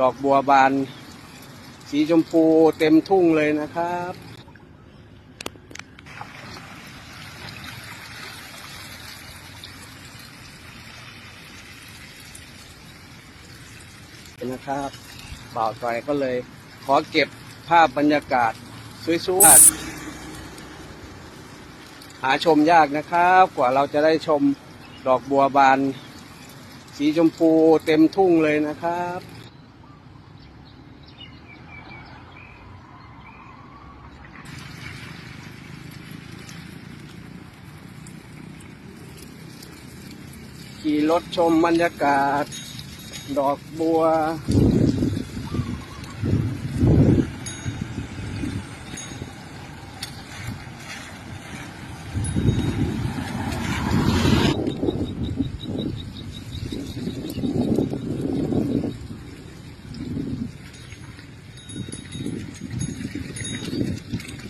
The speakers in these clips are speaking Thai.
ดอกบัวบาน สีชมพูเต็มทุ่งเลยนะครับนะครับบ่าวไตรก็เลย ขอเก็บภาพบรรยากาศสวยๆหาชมยากนะครับ กว่าเราจะได้ชมดอกบัวบาน สีชมพูเต็มทุ่งเลยนะครับ ขี่รถชมบรรยากาศ ดอกบัว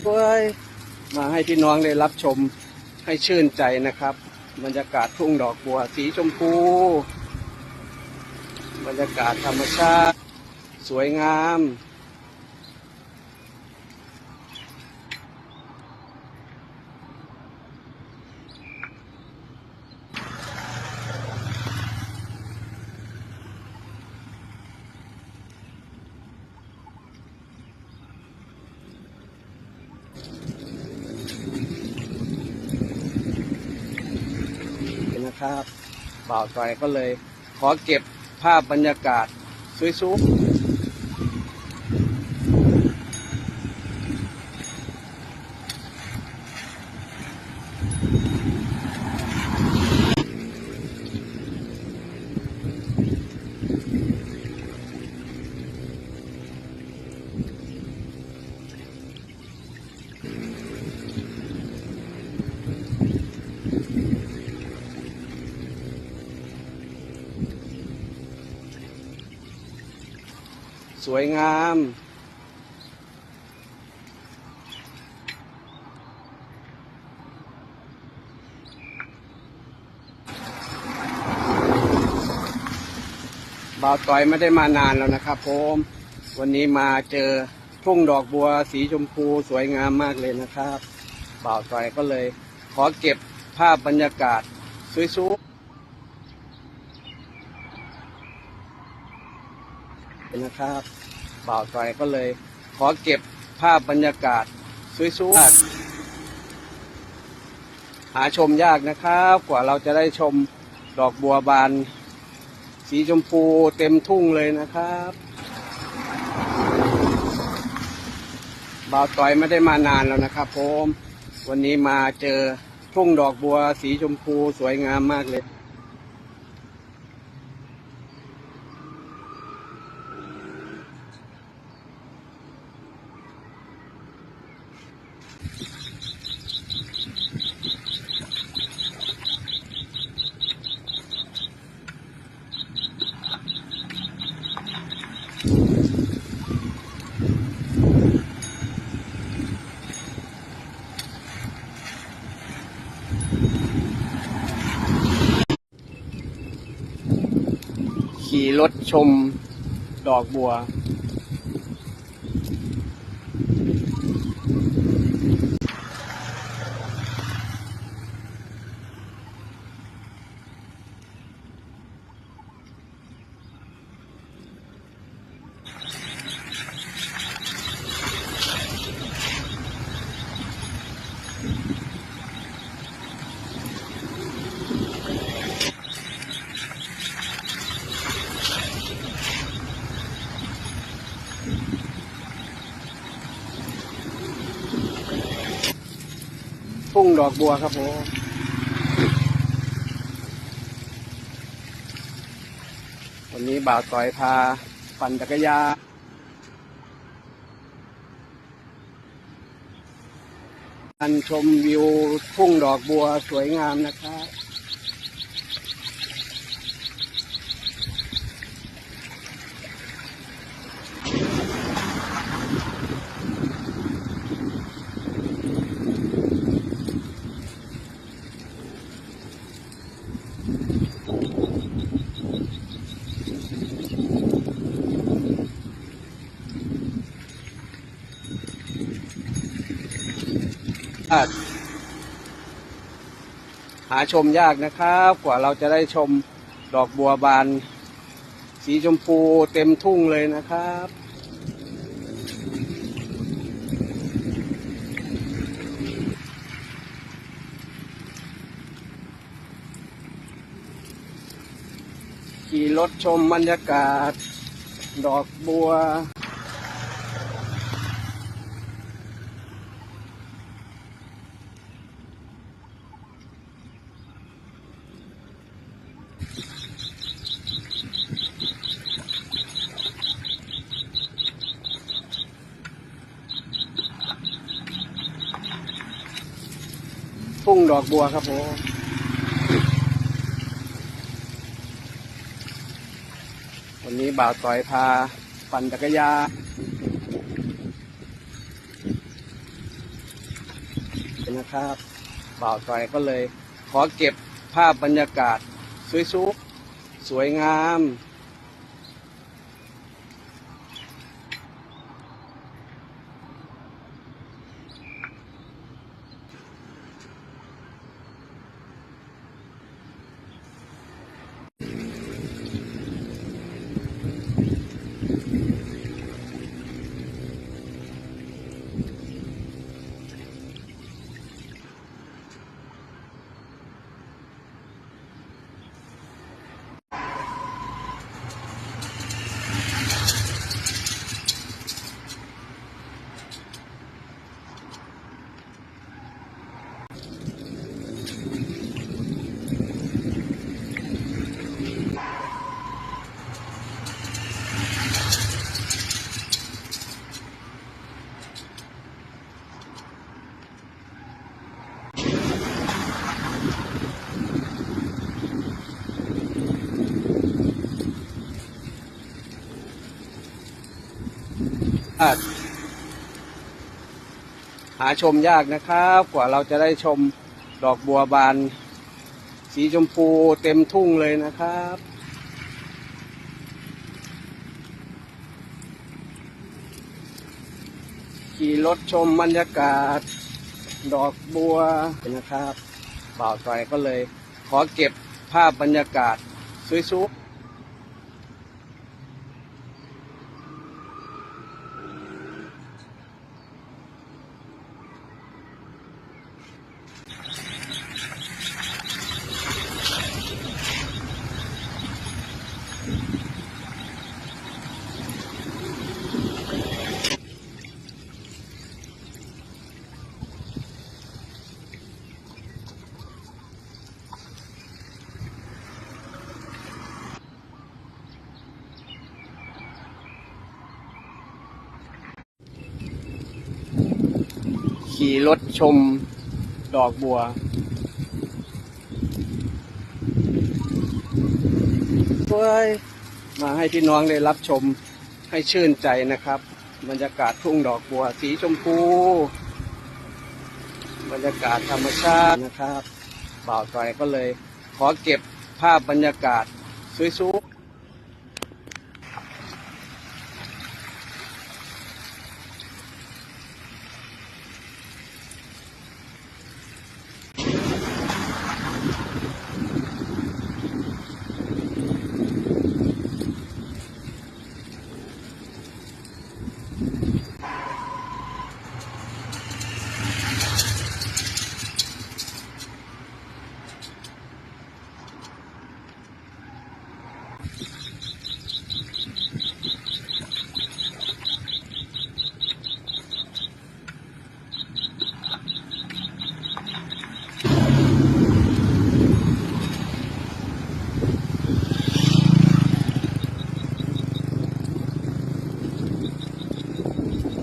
เพื่อมาให้พี่น้องได้รับชมให้ชื่นใจนะครับ บรรยากาศทุ่งดอกบัวสีชมพู บรรยากาศธรรมชาติ สวยงาม นะครับบ่าวไตรก็เลย ขอเก็บภาพบรรยากาศสวยๆ สวยงาม บ่าวต่อยไม่ได้มานานแล้วนะครับผมวันนี้มาเจอทุ่งดอกบัวสีชมพูสวยงามมากเลยนะครับ บ่าวต่อยก็เลย ขอเก็บภาพบรรยากาศสวยๆ นะครับบ่าวต่อยก็เลย ขอเก็บภาพบรรยากาศสวยๆหาชมยากนะครับ กว่าเราจะได้ชมดอกบัวบาน สีชมพูเต็มทุ่งเลยนะครับบ่าวต่อยไม่ได้มานานแล้วนะครับผม วันนี้มาเจอทุ่งดอกบัวสีชมพูสวยงามมากเลย ขี่รถชมดอกบัว ทุ่งดอกบัวครับผมวันนี้บ่าวต่อยพาปั่นจักรยานชมวิวทุ่งดอกบัวสวยงามนะครับ หาชมยากนะครับ กว่าเราจะได้ชมดอกบัวบาน สีชมพูเต็มทุ่งเลยนะครับขี่รถชมบรรยากาศ ดอกบัว อกบัวครับผมวันนี้บ่าวต่อยพาปั่นจักรยานนะครับบ่าวต่อยก็เลย ขอเก็บภาพบรรยากาศสวยสุสวยงาม หาชมยากนะครับ กว่าเราจะได้ชมดอกบัวบาน สีชมพูเต็มทุ่งเลยนะครับขี่รถชมบรรยากาศ ดอกบัวนะครับบ่าวต่อยก็เลย ขอเก็บภาพบรรยากาศสวยๆ ขี่รถชมดอกบัวด้ยมาให้พี่น้องได้รับชมให้ชื่นใจนะครับ บรรยากาศทุ่งดอกบัว สีชมพู บรรยากาศธรรมชาตินะครับบ่าวต่อยก็เลย ขอเก็บภาพบรรยากาศสวยๆ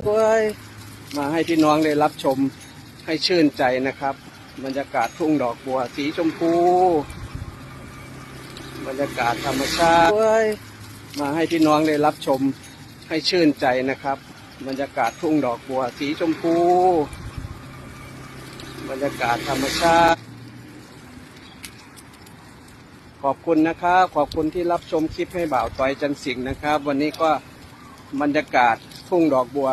ด้วย มาให้พี่น้องได้รับชมให้ชื่นใจนะครับ บรรยากาศทุ่งดอกบัวสีชมพู บรรยากาศธรรมชาติมาให้พี่น้องได้รับชมให้ชื่นใจนะครับ บรรยากาศทุ่งดอกบัวสีชมพู บรรยากาศธรรมชาติ ขอบคุณนะครับขอบคุณที่รับชมคลิปให้บ่าวต้อยจันสิงห์นะครับ วันนี้ก็บรรยากาศทุ่งดอกบัว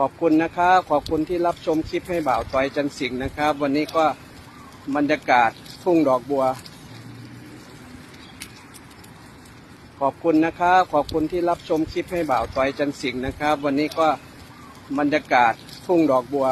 ขอบคุณนะครับขอบคุณที่รับชมคลิปให้บ่าวต้อยจันสิงห์นะครับ วันนี้ก็บรรยากาศทุ่งดอกบัว ขอบคุณนะครับขอบคุณที่รับชมคลิปให้บ่าวต้อยจันสิงห์นะครับ วันนี้ก็บรรยากาศทุ่งดอกบัว